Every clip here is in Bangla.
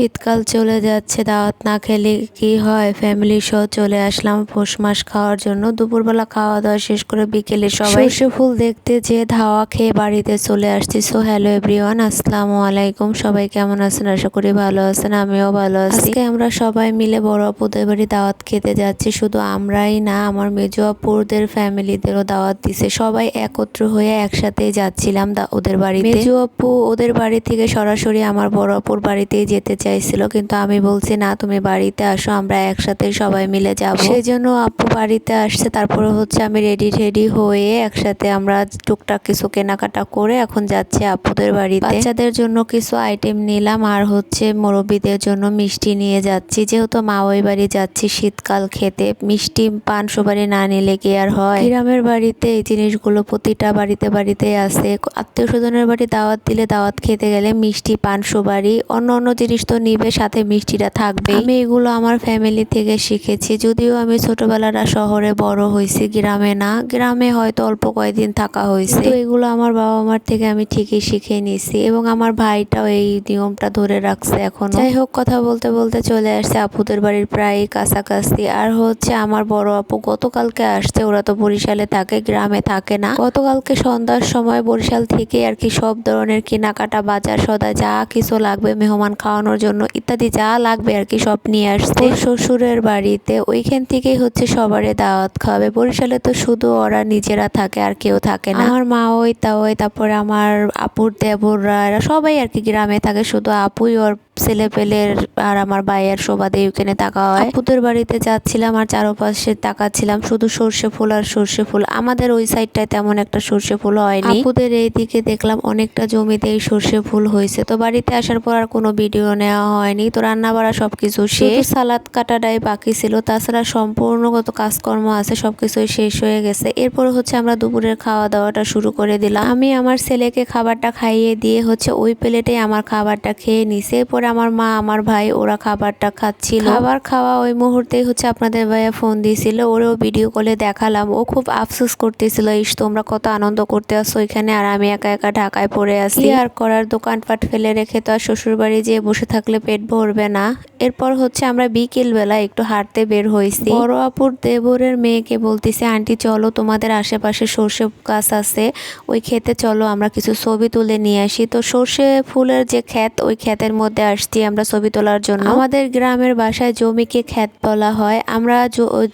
শীতকাল চলে যাচ্ছে দাওয়াত না খেলে কি হয়? ফ্যামিলি সহ চলে আসলাম পৌষ মাস খাওয়ার জন্য। দুপুরবেলা খাওয়া দাওয়া শেষ করে বিকেলে সবাই সর্ষে ফুল দেখতে যে ধাওয়া খেয়ে বাড়িতে চলে আসছি। সো হ্যালো এভরিওয়ান আসসালামু আলাইকুম। সবাই কেমন আছেন? আশা করি ভালো আছেন আমিও ভালো আছি। আজকে আমরা সবাই মিলে বড় আপুদের বাড়ি দাওয়াত খেতে যাচ্ছি। শুধু আমরাই না আমার মেজো আপুদের ফ্যামিলিদেরও দাওয়াত দিছে। সবাই একত্র হয়ে একসাথেই যাচ্ছিলাম ওদের বাড়িতে। মেজো আপু ওদের বাড়ি থেকে সরাসরি আমার বড় আপুর বাড়িতেই যেতে চাইছিল, কিন্তু আমি বলছি, না, তুমি বাড়িতে আসো, আমরা একসাথে সবাই মিলে যাব। সেই জন্য আপু বাড়িতে আসছে, তারপরে হচ্ছে আমি রেডি রেডি হয়ে একসাথে আমরা টুকটাক কিছু কেনাকাটা করে এখন যাচ্ছি আপুদের বাড়িতে। বাচ্চাদের জন্য কিছু আইটেম নিলাম, আর হচ্ছে মুরব্বীদের জন্য মিষ্টি নিয়ে যাচ্ছি। যেহেতু মা ওই বাড়ি যাচ্ছি শীতকাল খেতে, মিষ্টি পান সুপারি না নিলে কি আর হয়? গ্রামের বাড়িতে এই জিনিসগুলো প্রতিটা বাড়িতে বাড়িতে আছে। আত্মীয় স্বজনের বাড়ি দাওয়াত দিলে দাওয়াত খেতে গেলে মিষ্টি, পান, সুপারি অন্য অন্য জিনিস তো নিবে সাথে মিষ্টিটা থাকবে আমি এগুলো আমার ফ্যামিলি থেকে শিখেছি যদিও আমি ছোটবেলাটা শহরে বড় হয়েছি গ্রামে না। গ্রামে হয়তো অল্প কয়েকদিন থাকা হয়েছে। তো এগুলো আমার বাবা মার থেকে আমি ঠিকই শিখে নিয়েছি এবং আমার ভাইটাও এই নিয়মটা ধরে রাখছে এখন। যাই হোক কথা বলতে বলতে চলে আসছে আপুদের বাড়ির প্রায় কাছাকাছি। আর হচ্ছে আমার বড় আপু গতকালকে আসছে ওরা তো বরিশালে থাকে গ্রামে থাকে না। গতকালকে সন্ধ্যার সময় বরিশাল থেকে আর কি সব ধরনের কেনাকাটা বাজার সদা যা কিছু লাগবে মেহমান খাওয়ানোর জন্য ইত্যাদি যা লাগবে আর কি সব নিয়ে আসতে শ্বশুরের বাড়িতে ওইখান থেকেই হচ্ছে সবারে দাওয়াত খাওয়াবে। বরিশালে তো শুধু ওরা নিজেরা থাকে আর কেউ থাকে না। আমার মা ওই তা ওই তারপরে আমার আপুর দেবররা এরা সবাই আর কি গ্রামে থাকে। শুধু আপুই ওর ছেলে পেলের আর আমার ভাইয়ের সোবাদে ওখানে তাকা হয়। আপুদের বাড়িতে যাচ্ছিলাম আর চারপাশে তাকাচ্ছিলাম। শুধু সর্ষে ফুল আর সর্ষে ফুল। আমাদের ওই সাইডটায় তেমন একটা সর্ষে ফুল হয়নি। আপুদের এইদিকে দেখলাম অনেকটা জমিতেই সর্ষে ফুল হয়েছে। তো বাড়িতে আসার পর আর কোনো ভিডিও নেওয়া হয়নি। তো রান্না বাড়া সব কিছু শেষ। সালাদ কাটাটাই বাকি ছিল। তাছাড়া সম্পূর্ণ কত কাজকর্ম আছে সব কিছুই শেষ হয়ে গেছে। এরপর হচ্ছে আমরা দুপুরের খাওয়া দাওয়াটা শুরু করে দিলাম। আমি আমার ছেলেকে খাবারটা খাইয়ে দিয়ে হচ্ছে ওই প্লেটে আমার খাবারটা খেয়ে নিছে। এরপরে আমার মা আমার ভাই ওরা খাবারটা খাচ্ছিল। খাবার খাওয়া ওই মুহূর্তেই হচ্ছে আপনাদের ভাইয়া ফোন দিয়েছিল। ওরেও ভিডিও কলে দেখালাম। ও খুব আফসোস করতেছিল ইস তোমরা কত আনন্দ করতে আসছো এখানে আর আমি একা একা ঢাকায় পড়ে আছি। আর করার? দোকানপাট ফেলে রেখে তো আর শ্বশুর বাড়ি যেয়ে বসে থাকলে পেট ভরবে না। এরপর হচ্ছে আমরা বিকেল বেলা একটু হাঁটতে বের হয়েছি। বড় আপুর দেবরের মেয়েকে বলতেছি, আন্টি, চলো তোমাদের আশেপাশে সর্ষে গাছ আছে, ওই ক্ষেতে চলো, আমরা কিছু ছবি তুলে নিয়ে আসি। তো সর্ষে ফুলের যে ক্ষেত, ওই ক্ষেতের মধ্যে আসছি আমরা ছবি তোলার জন্য। আমাদের গ্রামের বাসায় জমিকে ক্ষেত বলা হয়। আমরা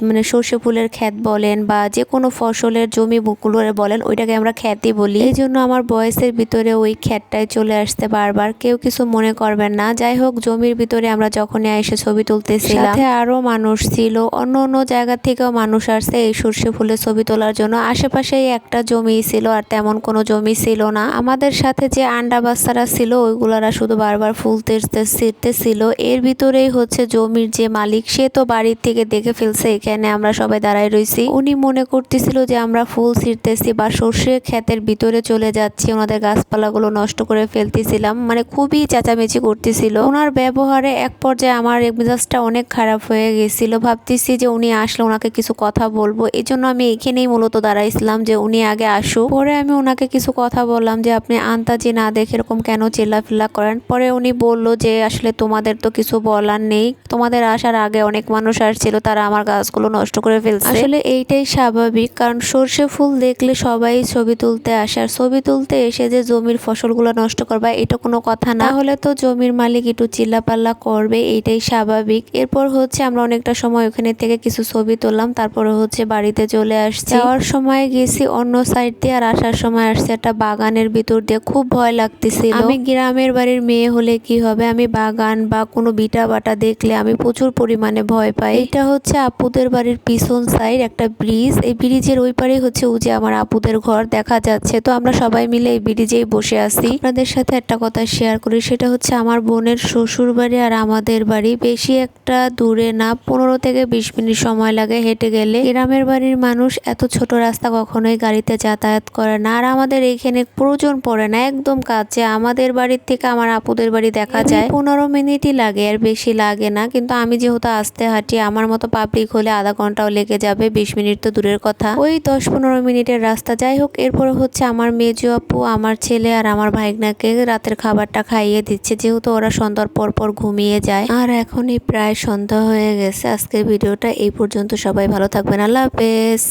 মানে সর্ষে ফুলের ক্ষেত বলেন বা যে কোনো ফসলের জমি গুলো বলেন, ওইটাকে আমরা খ্যাতি বলি। এই জন্য আমার বয়সের ভিতরে ওই খ্যাতটাই চলে আসতে বারবার। কেউ কিছু মনে করবেন না। যাই হোক, জমির ভিতরে আমরা যখনই এসে ছবি তুলতেছিলাম। সাথে আরও মানুষ ছিল, অন্য অন্য জায়গা থেকেও মানুষ আসছে এই সর্ষে ফুলের ছবি তোলার জন্য। আশেপাশেই একটা জমি ছিল আর তেমন কোনো জমি ছিল না। আমাদের সাথে যে আন্ডা বাচ্চারা ছিল, ওইগুলারা শুধু বারবার ফুল ছিল এর ভিতরেই হচ্ছে জমির যে মালিক, সে তো বাড়ির থেকে দেখে ফেলছে, এখানে আমরা সবাই দাঁড়ায় রয়েছি উনি মনে করতেছিল যে আমরা ফুল ছিঁড়তেছি বা সর্ষে ক্ষেতের ভিতরে চলে যাচ্ছি, ওনাদের গাছপালাগুলো নষ্ট করে ফেলতেছিলাম। মানে খুবই চেঁচামেচি করতেছিল। ওনার ব্যবহারে এক পর্যায়ে আমার মেজাজটা অনেক খারাপ হয়ে গেছিল। ভাবতেছি যে উনি আসলে ওনাকে কিছু কথা বলব। এই জন্য আমি এখানেই মূলত দাঁড়াইছিলাম যে উনি আগে আসুক। পরে আমি ওনাকে কিছু কথা বললাম যে, আপনি আন্তাজি না দেখে এরকম কেন চিল্লাফিল্লা করেন? পরে উনি বলল যে, আসলে তোমাদের তো কিছু বলার নেই। তোমাদের আসার আগে অনেক মানুষ আসছিল, তারা আমার গাছগুলো নষ্ট করে ফেলছে। আসলে এইটাই স্বাভাবিক, কারণ সর্ষে ফুল দেখলে সবাই ছবি তুলতে আসে। আর ছবি তুলতে এসে যে জমির ফসলগুলো নষ্ট করবে, এটা কোনো কথা না। হলে তো জমির মালিক একটু চিল্লাপাল্লা করবে এইটাই স্বাভাবিক। এরপর হচ্ছে আমরা অনেকটা সময় ওখানে থেকে কিছু ছবি তুললাম, তারপরে হচ্ছে বাড়িতে চলে আসছি। যাওয়ার সময় গেছি অন্য সাইড দিয়ে আর আসার সময় আসছে একটা বাগানের ভিতর দিয়ে। খুব ভয় লাগতেছিল। আমি গ্রামের বাড়ির মেয়ে হলে কি হবে? আমি বাগান বা কোনো বিটা বাটা দেখলে আমি প্রচুর পরিমাণে ভয় পাই। এটা হচ্ছে আপুদের বাড়ির পিছন সাইড একটা ব্রিজ এই ব্রিজের ওই পারে হচ্ছে যে আমার আপুদের ঘর দেখা যাচ্ছে। তো আমরা সবাই মিলে এই ব্রিজেই বসে আছি। আপনাদের সাথে একটা কথা শেয়ার করি, সেটা হচ্ছে আমার বোনের শ্বশুর বাড়ি আর আমাদের বাড়ি বেশি একটা দূরে না পনেরো থেকে বিশ মিনিট সময় লাগে হেঁটে গেলে। গ্রামের বাড়ির মানুষ এত ছোট রাস্তা কখনোই গাড়িতে যাতায়াত করে না। আর আমাদের এইখানে প্রয়োজন পড়ে না একদম কাছে। আমাদের বাড়ির থেকে আমার আপুদের বাড়ি দেখা যায়। পনেরো মিনিটই লাগে আর বেশি লাগে না। কিন্তু আমি যেহেতু আসতে হাঁটি আমার মতো পাবলিক হলে আধা ঘন্টাও লেগে যাবে বিশ মিনিট তো দূরের কথা। ওই দশ পনেরো মিনিটের রাস্তা যাই হোক এরপরে হচ্ছে আমার মেজো আপু আমার ছেলে আর আমার ভাইগনাকে রাতের খাবারটা খাইয়ে দিচ্ছে। যেহেতু ওরা সন্ধ্যার পর পর ঘুমিয়ে যায়। আর এখনই প্রায় সন্ধ্যা হয়ে গেছে। আজকের ভিডিওটা এই পর্যন্ত। সবাই ভালো থাকবেন। আল্লাহ হাফেজ।